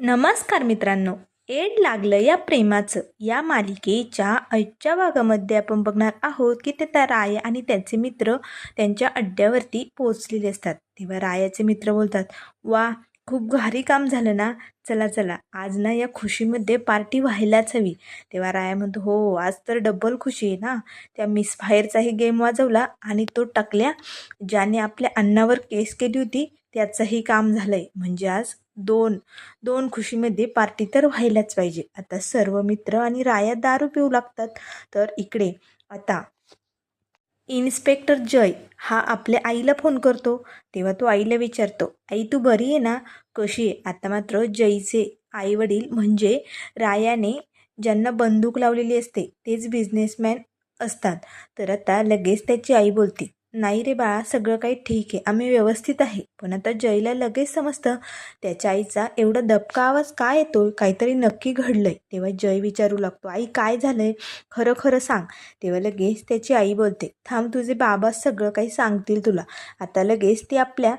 नमस्कार मित्रांनो. एड लागलं या प्रेमाचं. या मालिकेच्या आजच्या भागामध्ये आपण बघणार आहोत की ते त्या राया आणि त्याचे मित्र त्यांच्या अड्ड्यावरती पोहोचलेले असतात. तेव्हा रायाचे मित्र बोलतात वा खूप भारी काम झालं ना. चला चला. आज ना या खुशीमध्ये पार्टी व्हायलाच हवी. तेव्हा राया म्हणतो हो आज तर डबल खुशी आहे ना. त्या मिस फायरचाही गेम वाजवला आणि तो टाकल्या. ज्याने आपल्या अन्नावर केस केली होती त्याचंही काम झालं आहे म्हणजे आज दोन दोन खुशीमध्ये पार्टी तर व्हायलाच पाहिजे. आता सर्व मित्र आणि राया दारू पिऊ लागतात. तर इकडे आता. इन्स्पेक्टर जय हा आपल्या आईला फोन करतो. तेव्हा तो आईला विचारतो आई तू बरी आहे ना? कशी आहे? आता मात्र जयचे आई वडील म्हणजे रायाने ज्यांना बंदूक लावलेली असते तेच बिझनेसमॅन असतात. तर आता लगेच त्याची आई बोलते नाही रे बाळा सगळं काही ठीक आहे आम्ही व्यवस्थित आहे. पण आता जयला लगेच समजतं त्याच्या आईचा एवढा दबका आवाज काय येतो काहीतरी नक्की घडलंय. तेव्हा जय विचारू लागतो आई काय झालंय? खरं खरं सांग. तेव्हा लगेच त्याची आई बोलते थांब तुझे बाबा सगळं काही सांगतील तुला. आता लगेच ती आपल्या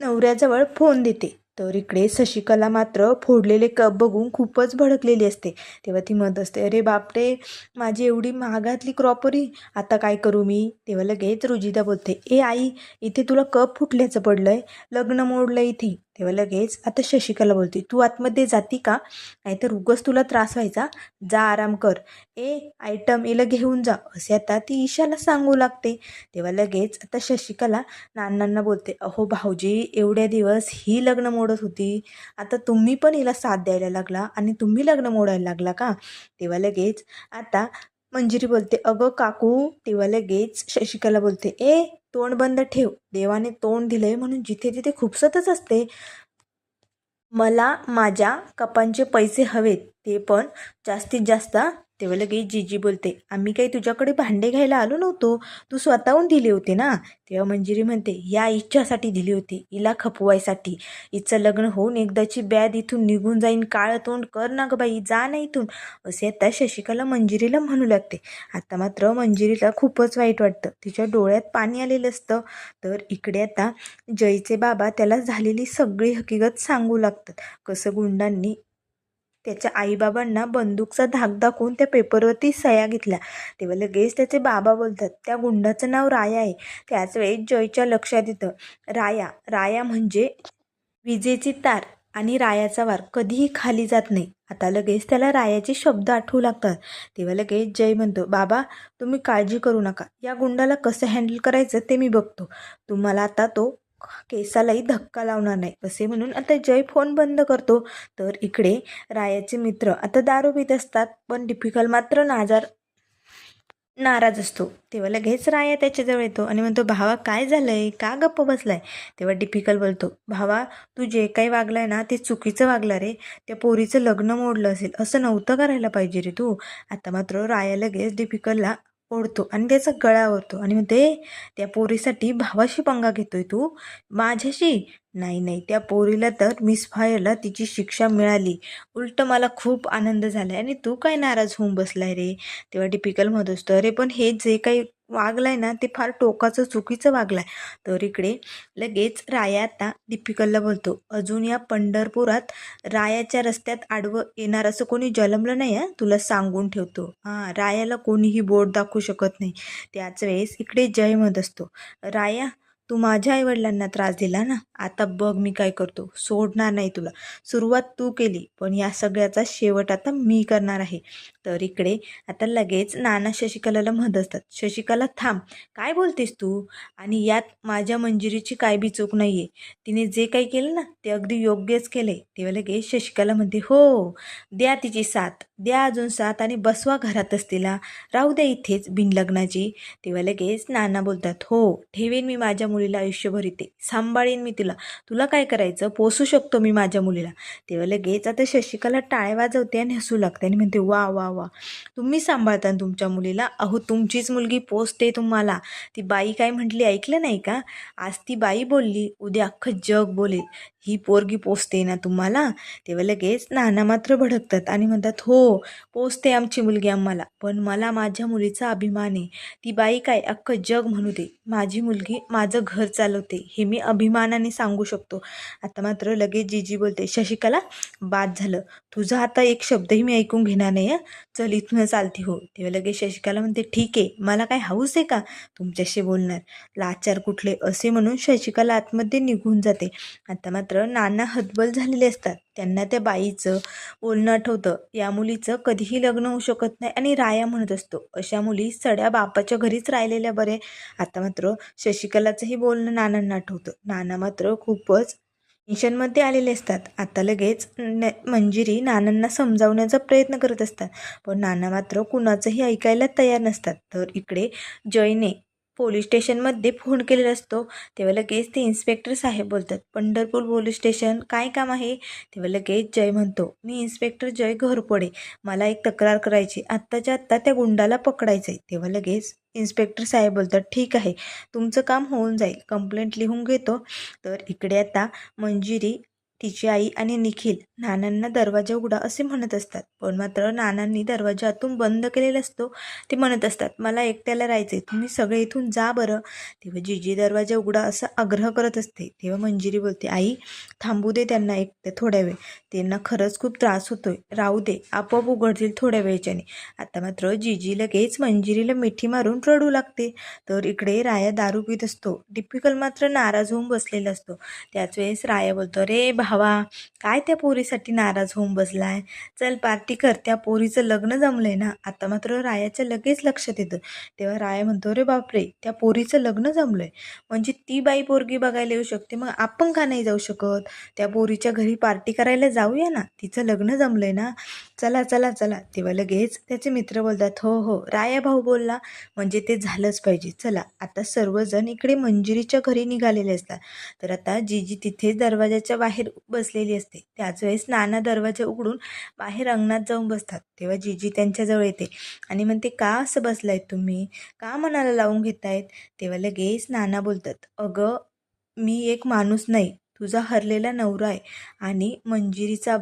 नवऱ्याजवळ फोन देते. तर इकडे शशिकला मात्र फोडलेले कप बघून खूपच भडकलेली असते. तेव्हा ती म्हणत असते अरे बापरे माझी एवढी महागातली क्रॉपरी आता काय करू मी? तेव्हा लगेच रुजिता बोलते ए आई इथे तुला कप फुटल्याचं पडलं आहे लग्न मोडलं इथे. तेव्हा लगेच आता शशिकला बोलते तू आतमध्ये जाती का? नाहीतर उगच तुला त्रास व्हायचा. जा आराम कर. ए आयटम हिला घेऊन जा. असे आता ती ईशाला सांगू लागते. तेव्हा लगेच आता शशिकला नानांना बोलते अहो भाऊजी एवढ्या दिवस ही लग्न मोडत होती. आता तुम्ही पण हिला साथ द्यायला लागला आणि तुम्ही लग्न मोडायला लागला का? तेव्हा लगेच आता मंजिरी बोलते अगं काकू तेव्हा लगेच शशिकला बोलते ए तोंड बंद ठेव. देवाने तोंड दिलंय म्हणून जिथे तिथे खुपसतच असते. मला माझ्या कपांचे पैसे हवेत ते पण जास्तीत जास्त तेव्हा लगेच जीजी बोलते आम्ही काही तुझ्याकडे भांडे घ्यायला आलो नव्हतो. तू स्वतःहून दिले होते ना? तेव्हा मंजिरी म्हणते या इच्छासाठी दिली होती. हिला खपवायसाठी. हिचं लग्न होऊन एकदाची बॅद इथून निघून जाईन. काळं तोंड कर ना ग बाई. जा ना इथून. असे आता शशिकाला मंजिरीला म्हणू लागते. आता मात्र मंजिरीला खूपच वाईट वाटतं. तिच्या डोळ्यात पाणी आलेलं असतं. तर इकडे आता जयचे बाबा त्याला झालेली सगळी हकीकत सांगू लागतात. कसं गुंडांनी त्याच्या आईबाबांना बंदूकचा धाक दाखवून त्या पेपरवरती सह्या घेतल्या. तेव्हा लगेच त्याचे बाबा बोलतात त्या गुंडाचं नाव राया आहे. त्याच वेळी जयच्या लक्षात येतं. राया राया म्हणजे विजेची तार आणि रायाचा वार कधीही खाली जात नाही. आता लगेच त्याला रायाचे शब्द आठवू लागतात. तेव्हा लगेच जय म्हणतो बाबा तुम्ही काळजी करू नका. या गुंडाला कसं हँडल करायचं ते मी बघतो. तुम्हाला आता तो केसालाही धक्का लावणार नाही असे म्हणून आता जय फोन बंद करतो. तर इकडे रायाचे मित्र आता दारू पित असतात पण डिफिकल मात्र नाजार नाराज असतो. तेव्हा लगेच राया त्याच्याजवळ येतो आणि म्हणतो भावा काय झालंय? का गप्प बसलाय? तेव्हा डिफिकल बोलतो भावा तू जे काही वागलाय ना ते चुकीचं वागला रे. त्या पोरीचं लग्न मोडलं असेल. असं नव्हतं करायला पाहिजे रे तू. आता मात्र राया लगेच डिफिकलला ओढतो आणि त्याचा गळा ओढतो. आणि म्हणते त्या पोरीसाठी भावाशी पंगा घेतोय तू. माझ्याशी? नाही नाही. त्या पोरीला तर मिस फायरला तिची शिक्षा मिळाली. उलट मला खूप आनंद झाला आणि तू काय नाराज होऊन बसलाय रे? तेव्हा टिपिकल म्हणत असतो अरे पण हे जे काही वागलाय ना ते फार टोकाचं चुकीचं वागलाय. तर इकडे लगेच राया आता दीपिकलला बोलतो अजून या पंढरपुरात रायाच्या रस्त्यात आडवं येणार असं कोणी जलमलं नाही आहे तुला सांगून ठेवतो. हां रायाला कोणीही बोट दाखवू शकत नाही. त्याच वेळेस इकडे जय म्हणत असतो राया तू माझ्या आईवडिलांना त्रास दिला ना? आता बघ मी काय करतो. सोडणार नाही तुला. सुरुवात तू केली पण या सगळ्याचा शेवट आता मी करणार आहे. तर इकडे आता लगेच नाना शशिकलाला म्हणत असतात शशिकला थांब. काय बोलतेस तू? आणि यात माझ्या मंजिरीची काय बी चूक नाही आहे तिने जे काही केलं ना ते अगदी योग्यच केलं आहे तेव्हा लगेच शशिकला म्हणते हो द्या तिची साथ. द्या अजून साथ आणि बसवा घरातच तिला. राहू द्या इथेच बिनलग्नाची. तेव्हा लगेच नाना बोलतात हो ठेवेन मी माझ्या मुलीला आयुष्यभर इथे. सांभाळेन मी तिला. तुला काय करायचं? पोसू शकतो मी माझ्या मुलीला. तेव्हा लगेच आता शशिकला टाळे वाजवते आणि हसू लागते आणि म्हणते वा वा. वा तुम्ही सांभाळता तुमच्या मुलीला. अहो तुमचीच मुलगी पोचते तुम्हाला. ती बाई काय म्हटली ऐकलं नाही का? आज ती बाई बोलली उद्या अख्खं जग बोलेल. ही पोरगी पोचते ना तुम्हाला? तेव्हा लगेच नाना मात्र भडकतात आणि म्हणतात हो पोचते आमची मुलगी आम्हाला पण मला माझ्या मुलीचा अभिमान आहे. ती बाई काय अख्खं जग म्हणू दे. माझी मुलगी माझं घर चालवते. हे मी अभिमानाने सांगू शकतो. आता मात्र लगेच जीजी बोलते शशिकला बाद झालं. तुझा आता एक शब्दही मी ऐकून घेणार नाही चल इथून चालती हो. तेव्हा लगेच शशिकला म्हणते ठीक आहे. मला काय हाऊस आहे का तुमच्याशी बोलणार? लाचार कुठले असे म्हणून शशिकला आतमध्ये निघून जाते. आता मात्र मात्र नाना हतबल झालेले असतात. त्यांना त्या बाईचं बोलणं आठवतं. या मुलीचं कधीही लग्न होऊ शकत नाही आणि राया म्हणत असतो. अशा मुली सड्या बापाच्या घरीच राहिलेल्या बरे. आता मात्र शशिकलाचंही बोलणं नानांना आठवतं. नाना मात्र खूपच टेन्शनमध्ये आलेले असतात. आता लगेच न मंजिरी नानांना समजावण्याचा प्रयत्न करत असतात. पण नाना मात्र कुणाचंही ऐकायला तयार नसतात. तर इकडे जयने पोलीस स्टेशनमध्ये फोन केलेला असतो. तेव्हा लगेच ते इन्स्पेक्टर साहेब बोलतात पंढरपूर पोलीस स्टेशन काय काम आहे? तेव्हा लगेच जय म्हणतो मी इन्स्पेक्टर जय घोरपडे मला एक तक्रार करायची आत्ताच्या आत्ता त्या गुंडाला पकडायचं आहे तेव्हा लगेच इन्स्पेक्टर साहेब बोलतात ठीक आहे तुमचं काम होऊन जाईल कंप्लेंट लिहून घेतो. तर इकडे आता मंजिरी तिची आई आणि निखिल नानांना दरवाजा उघडा असे म्हणत असतात. पण मात्र नानांनी दरवाजा आतून बंद केलेला असतो ते म्हणत असतात मला एकट्याला राहायचे तुम्ही सगळे इथून जा बरं. तेव्हा जीजी दरवाजा उघडा असा आग्रह करत असते. तेव्हा मंजिरी बोलते आई थांबू दे त्यांना एकटे थोड्या वेळ त्यांना खरंच खूप त्रास होतोय राहू दे आपोआप उघडतील थोड्या वेळच्याने. आता मात्र जीजी लगेच मंजिरीला मिठी मारून रडू लागते. तर इकडे राया दारू पित असतो. डिपिकल मात्र नाराज होऊन बसलेला असतो. त्याच वेळेस राया बोलतो रे भावा काय त्या पोरीसाठी नाराज होऊन बसलाय? चल पार्टी कर त्या पोरीचं लग्न जमलंय ना? आता मात्र रायाच्या लगेच लक्षात येतं. तेव्हा राया म्हणतो रे बापरे त्या पोरीचं लग्न जमलंय. म्हणजे ती बाई पोरगी बघायला येऊ शकते मग आपण का नाही जाऊ शकत? त्या पोरीच्या घरी पार्टी करायला जाऊया ना? तिचं लग्न जमलंय ना? चला चला चला. तेव्हा लगेच त्याचे मित्र बोलतात हो हो. राया भाऊ बोलला म्हणजे ते झालंच पाहिजे. चला आता सर्वजण इकडे मंजिरीच्या घरी निघालेले असतात. तर आता जीजी तिथेच दरवाजाच्या बाहेर बसलेली असते. त्याच वेळेस नाना दरवाजा उघडून बाहेर अंगणात जाऊन बसतात. तेव्हा जीजी त्यांच्याजवळ येते आणि म्हणते का असं बसलायत तुम्ही? का मनाला लावून घेतायत? तेव्हा लगेच नाना बोलतात अगं मी एक माणूस नाही. तुझा हरलेला नवरा आहे आणि मंजिरीचा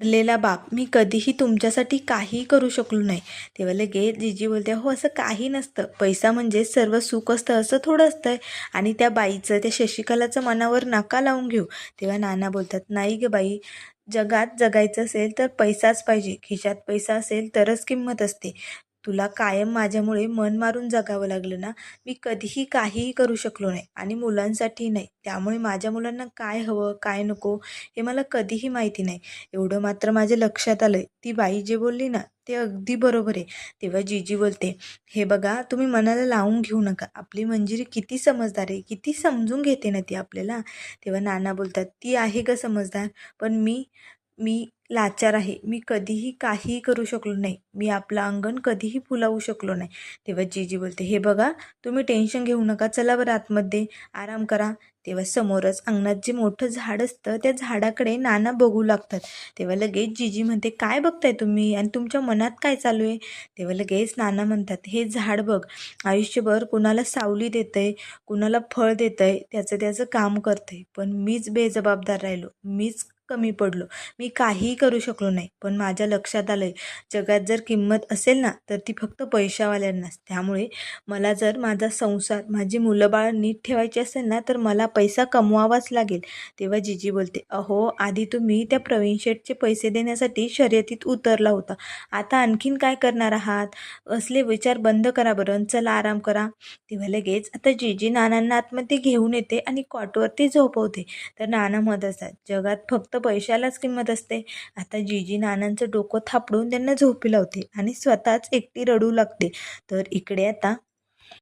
हरलेला बाप. मी कधीही तुमच्यासाठी काहीही करू शकलो नाही. तेव्हा लगेच जीजी बोलते हो असं काही नसतं. पैसा म्हणजे सर्व सुख असतं असं थोडं असतं आणि त्या बाईचं त्या शशिकलाचं मनावर नका लावून घेऊ. तेव्हा नाना बोलतात नाही ग बाई जगात जगायचं असेल तर पैसाच पाहिजे. खिशात पैसा असेल तरच किंमत असते. तुला कायम माझ्यामुळे मन मारून जगावं लागलं ना मी कधीही काहीही करू शकलो नाही आणि मुलांसाठी नाही. त्यामुळे माझ्या मुलांना काय हवं काय नको हे मला कधीही माहिती नाही. एवढं मात्र माझ्या लक्षात आलं ती बाई जे बोलली ना ते अगदी बरोबर आहे. तेव्हा जीजी बोलते हे बघा तुम्ही मनाला लावून घेऊ नका. आपली मंजिरी किती समजदार आहे किती समजून घेते ना ती आपल्याला? तेव्हा नाना बोलतात ती आहे का समजदार पण मी मी लाचार आहे. मी कधीही काहीही करू शकलो नाही. मी आपलं अंगण कधीही फुलावू शकलो नाही. तेव्हा जीजी बोलते हे बघा तुम्ही टेन्शन घेऊ नका. चला बरं आतमध्ये. आराम करा. तेव्हा समोरच अंगणात जे मोठं झाड असतं त्या झाडाकडे नाना बघू लागतात. तेव्हा लगेच जीजी म्हणते काय बघताय तुम्ही? आणि तुमच्या मनात काय चालू आहे? तेव्हा लगेच नाना म्हणतात हे झाड बघ. आयुष्यभर कुणाला सावली देतंय कुणाला फळ देतंय त्याचं त्याचं काम करतंय. पण मीच बेजबाबदार राहिलो. मीच कमी पडलो. मी काहीही करू शकलो नाही पण माझ्या लक्षात आलं आहे जगात जर किंमत असेल ना तर ती फक्त पैशावाल्यांनाच त्यामुळे मला जर माझा संसार माझी मुलं बाळ नीट ठेवायची असेल ना तर मला पैसा कमवावाच लागेल तेव्हा जीजी बोलते. अहो आधी तुम्ही त्या प्रवीण शेठचे पैसे देण्यासाठी शर्यतीत उतरला होता. आता आणखीन काय करणार आहात? असले विचार बंद करा बरं चला आराम करा. तेव्हा लगेच आता जीजी नानांना आतमध्ये घेऊन येते आणि कॉटवरती झोपवते. तर नाना म्हणत असतात जगात फक्त पैशालाच किंमत असते. आता जीजी नानांचं डोकं थापडून त्यांना झोपी लावते आणि स्वतःच एकटी रडू लागते. तर इकडे आता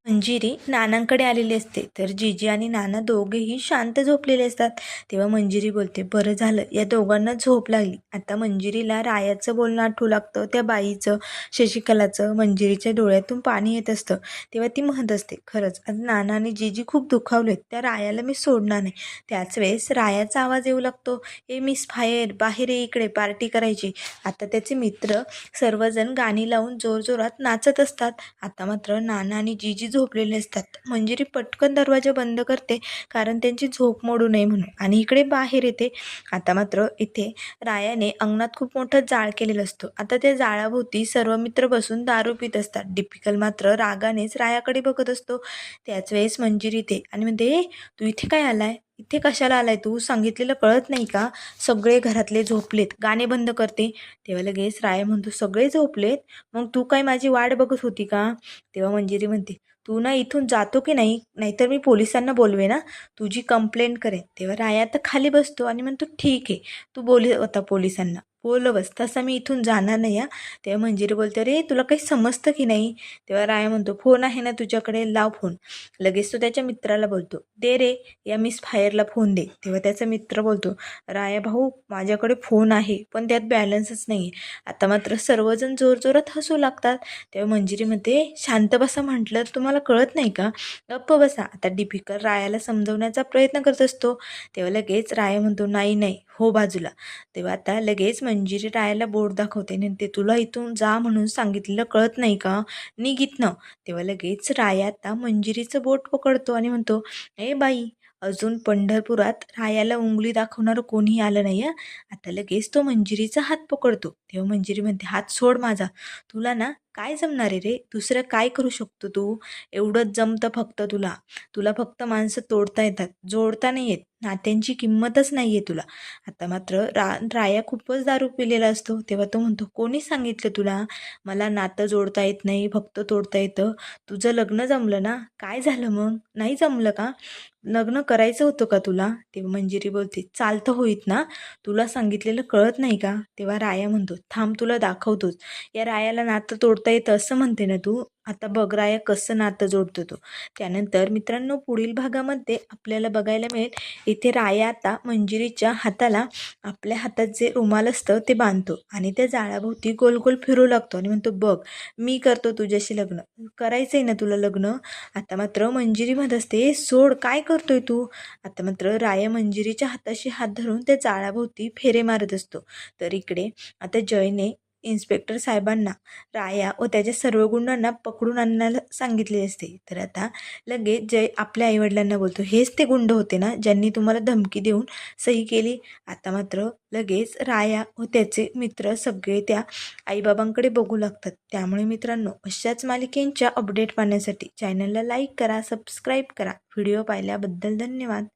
मंजिरी नानांकडे आलेली असते. तर जीजी आणि नाना दोघेही शांत झोपलेले असतात. तेव्हा मंजिरी बोलते बरं झालं या दोघांना झोप लागली. आता मंजिरीला रायाचं बोलणं आठवू लागतं त्या बाईचं शशिकलाचं मंजिरीच्या डोळ्यातून पाणी येत असतं. तेव्हा ती म्हणत असते खरंच आज नाना आणि जीजी खूप दुखावलेत त्या रायाला मी सोडणार नाही. त्याच वेळेस रायाचा आवाज येऊ लागतो. ए मिस फायर बाहेर ये इकडे पार्टी करायची. आता त्याचे मित्र सर्वजण गाणी लावून जोरजोरात नाचत असतात. आता मात्र नाना आणि जीजी आजीजी झोपलेले असतात. म्हणजे मंजिरी पटकन दरवाजा बंद करते कारण त्यांची झोप मोडू नये म्हणून. आणि इकडे बाहेर येते. आता मात्र इथे रायाने अंगणात खूप मोठं जाळ केलेलं असतो. आता त्या जाळाभोवती सर्व मित्र बसून दारू पित असतात. डिपिकल मात्र रागानेच रायाकडे बघत असतो. त्याच वेळेस मंजिरी येते आणि म्हणते तू इथे काय आलाय? इथे कशाला आलाय तू? सांगितलेलं कळत नाही का? सगळे घरातले झोपलेत. गाणे बंद करते. तेव्हा लगेच राय म्हणतो सगळे झोपलेत? मग तू काय माझी वाट बघत होती का? तेव्हा मंजिरी म्हणते तू ना इथून जातो की नाही? नाहीतर मी पोलिसांना बोलवे ना? तुझी कंप्लेंट करेन. तेव्हा राया आता खाली बसतो आणि म्हणतो ठीक आहे. तू बोल होता पोलिसांना. बोलवस तसा मी इथून जाणार नाही या तेव्हा मंजिरी बोलते अरे तुला काही समजतं की नाही? तेव्हा राया म्हणतो फोन आहे ना तुझ्याकडे लाव फोन. लगेच तो त्याच्या मित्राला बोलतो दे रे या मिस फायरला फोन दे. तेव्हा त्याचा मित्र बोलतो राया भाऊ माझ्याकडे फोन आहे पण त्यात बॅलन्सच नाही आहे आता मात्र सर्वजण जोरजोरात हसू लागतात. तेव्हा मंजिरी म्हणते शांत बसा म्हटलं तर तुम्हाला कळत नाही का? गप्प बसा. आता डिपिकल रायाला समजवण्याचा प्रयत्न करत असतो. तेव्हा लगेच राया म्हणतो नाही नाही हो बाजूला. तेव्हा आता लगेच मंजिरी रायाला बोर्ड दाखवते. आणि ते तुला इथून जा म्हणून सांगितलेलं कळत नाही का? निघितनं तेव्हा लगेच राया आता मंजिरीचं बोट पकडतो आणि म्हणतो ए बाई अजून पंढरपुरात रायाला उंगली दाखवणारं कोणी आलं नाही आहे आता लगेच तो मंजिरीचा हात पकडतो. तेव्हा मंजिरी म्हणते हात सोड माझा. तुला ना काय जमणार आहे रे? दुसरं काय करू शकतो तू? एवढंच जमतं फक्त तुला. तुला फक्त माणसं तोडता येतात. जोडता नाही येत. नात्यांची किंमतच नाही आहे तुला. आता मात्र रा राया खूपच दारू पिलेला असतो. तेव्हा तो म्हणतो कोणी सांगितलं तुला? मला नातं जोडता येत नाही फक्त तोडता येतं. तुझं लग्न जमलं ना? काय झालं मग? नाही जमलं का? लग्न करायचं होतं का तुला? तेव्हा मंजिरी बोलते चालतं होईत ना. तुला सांगितलेलं कळत नाही का? तेव्हा राया म्हणतो थांब तुला दाखवतोच. या रायाला नातं तोडता येतं असं म्हणते ना तू. आता बघ राया कसं नातं जोडतो तो. त्यानंतर मित्रांनो पुढील भागामध्ये आपल्याला बघायला मिळेल इथे राया आता मंजिरीच्या हाताला आपल्या हातात जे रुमाल असतं ते बांधतो आणि त्या जाळाभोवती गोल गोल फिरू लागतो आणि म्हणतो बघ मी करतो तुझ्याशी लग्न. करायचं आहे ना तुला लग्न? आता मात्र मंजिरी म्हणत असते सोड काय करतोय तू? आता मात्र राया मंजिरीच्या हाताशी हात धरून त्या जाळाभोवती फेरे मारत असतो. तर इकडे आता जयने इन्स्पेक्टर साहेबांना राया व त्याच्या सर्व गुंडांना पकडून आणायला सांगितले असते. तर आता लगेच जय आपल्या आईवडिलांना बोलतो. हेच ते गुंड होते ना ज्यांनी तुम्हाला धमकी देऊन सही केली? आता मात्र लगेच राया व त्याचे मित्र सगळे त्या आईबाबांकडे बघू लागतात. त्यामुळे मित्रांनो अशाच मालिकेंच्या अपडेट पाहण्यासाठी चॅनलला लाईक करा सबस्क्राईब करा. व्हिडिओ पाहिल्याबद्दल धन्यवाद.